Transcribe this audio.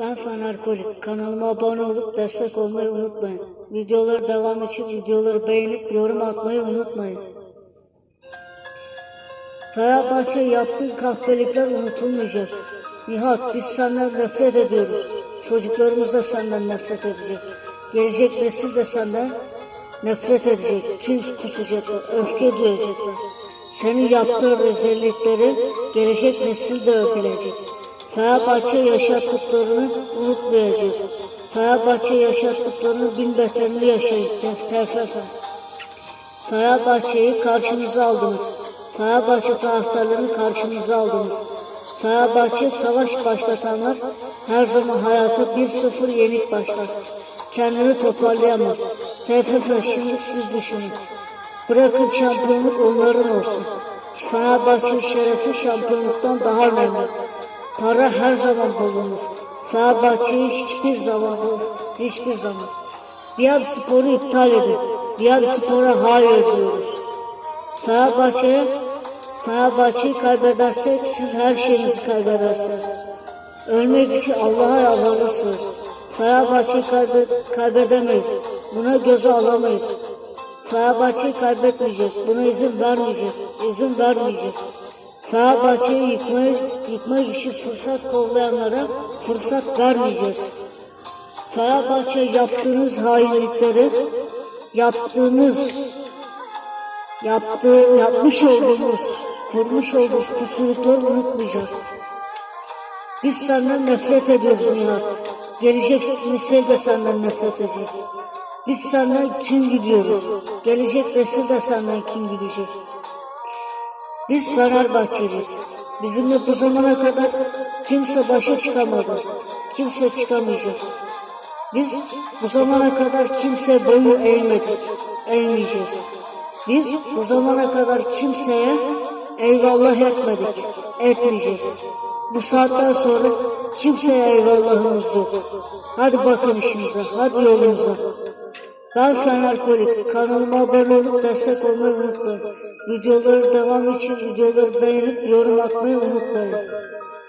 Ben Fener Kolik. Kanalıma abone olup destek olmayı unutmayın. Videoları devam için videoları beğenip yorum atmayı unutmayın. Fenerbahçe yaptığı kahpelikler unutulmayacak. Nihat biz senden nefret ediyoruz. Çocuklarımız da senden nefret edecek. Gelecek nesil de senden nefret edecek. Kin kusacaklar, öfke duyacaklar. Senin yaptığın rezillikleri gelecek nesil de bilecek. Fenerbahçe yaşattıklarını unutmayacağız. Fenerbahçe yaşattıklarını bin beterini yaşayın. TFF. Fenerbahçe'yi karşınıza aldınız. Fenerbahçe taraftarlarını karşınıza aldınız. Fenerbahçe savaş başlatanlar her zaman hayata 1-0 yenik başlar. Kendini toparlayamaz. TFF şimdi siz düşünün. Bırakın şampiyonluk onların olsun. Fenerbahçe şerefi şampiyonluktan daha önemli. Para her zaman bulunur. Fenerbahçe'yi hiçbir zaman bul, hiçbir zaman. Diğer sporu iptal edin. Diğer spora hayır diyoruz. Fenerbahçe'ye Fenerbahçe'yi kaybedersek siz her şeyinizi kaybedersiniz. Ölmek için Allah'a yalvarırsınız. Fenerbahçe'yi kaybe kaybedemeyiz. Buna göze alamayız. Fenerbahçe'yi kaybetmeyeceğiz. Buna izin vermeyeceğiz. İzin vermeyeceğiz. Fenerbahçe'yi yıkmayı, yıkmak için fırsat kollayanlara fırsat vermeyeceğiz. Fenerbahçe yaptığınız hainlikleri, yaptığınız, yaptığı, yapmış olduğumuz, kurmuş olduğumuz kusurlukları unutmayacağız. Biz senden nefret ediyoruz Nihat. Gelecek nesil de senden nefret edecek. Biz senden kim gidiyoruz? Gelecek nesil de senden kim gidecek? Biz Fenerbahçeliyiz. Bizimle bu zamana kadar kimse başa çıkamadı. Kimse çıkamayacak. Biz bu zamana kadar kimse boyun eğmedik. Eğmeyeceğiz. Biz bu zamana kadar kimseye eyvallah etmedik. Etmeyeceğiz. Bu saatten sonra kimseye eyvallahımız yok. Hadi bakın işinize. Hadi yolunuza. Ben Fener Kolik. Kanalıma abone olup destek olmayı unutmayın. Videoları devam için videoları beğenip yorum atmayı unutmayın.